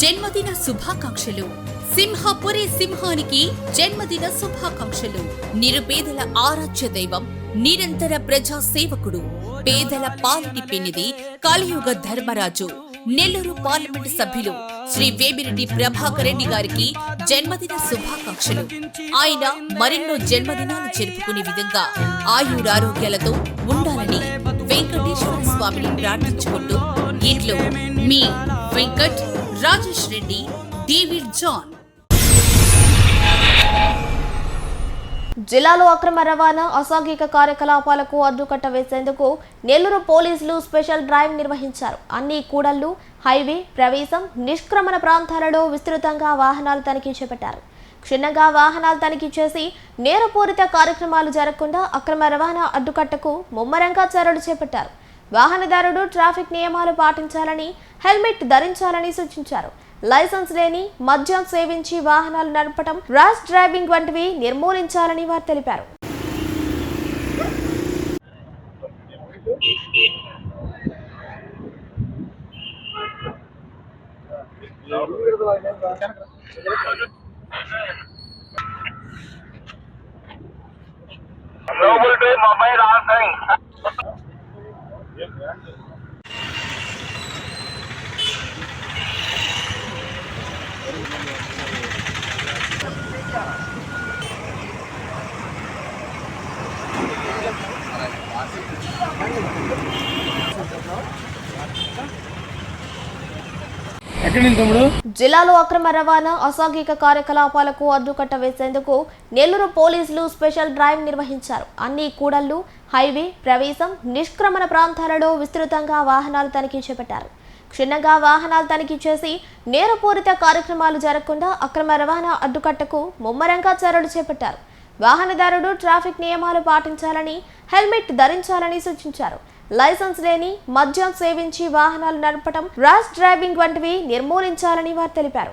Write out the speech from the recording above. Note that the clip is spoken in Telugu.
జన్మదిన శుభాకాంక్షలు. సింహపురి సింహానికి జన్మదిన శుభాకాంక్షలు. నిరుపేదల ఆరాధ్య దైవం నిరంతర ప్రజా సేవకుడు పేదల పాలిటి పిన్నిది కలియుగ ధర్మరాజు నెల్లూరు పార్లమెంటు సభ్యులు శ్రీ వేమిరెడ్డి ప్రభాకర్ రెడ్డి గారికి జన్మదిన శుభాకాంక్షలు. ఆయన మరెన్నో జన్మదినాలు జరుపుకునే విధంగా ఆయురారోగ్యాలతో ఉండాలని వెంకటేశ్వర స్వామిని ప్రార్థించుకుంటూ ఇంట్లో మీ వెంకట్ రాజేష్ రెడ్డి డేవిడ్ జాన్. జిల్లాలో అక్రమ రవాణా అసాంఘిక కార్యకలాపాలకు అడ్డుకట్ట వేసేందుకు నెల్లూరు పోలీసులు స్పెషల్ డ్రైవ్ నిర్వహించారు. అన్ని కూడళ్ళు హైవే ప్రవేశం నిష్క్రమణ ప్రాంతాలలో విస్తృతంగా వాహనాలు తనిఖీ చేపట్టారు. క్షుణ్ణంగా వాహనాలు తనిఖీ చేసి నేరపూరిత కార్యక్రమాలు జరగకుండా అక్రమ రవాణా అడ్డుకట్టకు ముమ్మరంగా చర్యలు చేపట్టారు. వాహనదారుడు ట్రాఫిక్ నియమాలు పాటించాలని హెల్మెట్ ధరించాలని సూచించారు లైసెన్స్ లేని మద్యం సేవించి వాహనాలు నడపడం ర్యాష్ డ్రైవింగ్ వంటివి నిర్మూలించాలని వారు తెలిపారు Global to. జిల్లాలో అక్రమ రవాణా అసాంఘిక కార్యకలాపాలకు అడ్డుకట్ట వేసేందుకు నెల్లూరు పోలీసులు స్పెషల్ డ్రైవ్ నిర్వహించారు. అన్ని కూడళ్ళు హైవే ప్రవేశం నిష్క్రమణ ప్రాంతాలలో విస్తృతంగా వాహనాలు తనిఖీ చేపట్టారు. క్షుణ్ణంగా వాహనాలు తనిఖీ చేసి నేరపూరిత కార్యక్రమాలు జరగకుండా అక్రమ రవాణా అడ్డుకట్టకు ముమ్మరంగా చర్యలు చేపట్టారు. వాహనదారుడు ట్రాఫిక్ నియమాలు పాటించాలని హెల్మెట్ ధరించాలని సూచించారు. లైసెన్స్ లేని మద్యం సేవించి వాహనాలు నడపడం ర్యాష్ డ్రైవింగ్ వంటివి నిర్మూలించాలని వారు తెలిపారు.